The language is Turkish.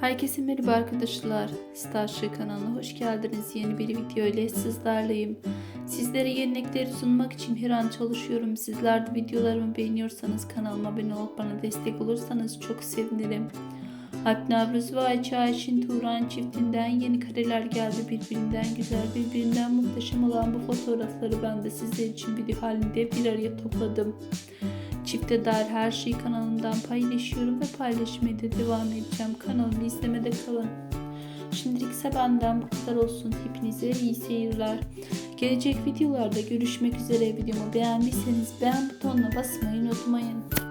Herkese merhaba arkadaşlar. Starship kanalına hoş geldiniz. Yeni bir video ile sizlerleyim. Sizlere yenilikleri sunmak için her an çalışıyorum. Sizler de videolarımı beğeniyorsanız kanalıma abone olup bana destek olursanız çok sevinirim. Alp Navruz ve Ayça Ayşin Turan çiftinden yeni kareler geldi. Birbirinden güzel, birbirinden muhteşem olan bu fotoğrafları ben de sizler için video halinde bir araya topladım. Çifte dair her şeyi kanalımdan paylaşıyorum ve paylaşmaya da devam edeceğim. Kanalımı izlemede kalın. Şimdilik ise benden bu kadar olsun. Hepinize iyi seyirler. Gelecek videolarda görüşmek üzere. Videomu beğendiyseniz beğen butonuna basmayı unutmayın.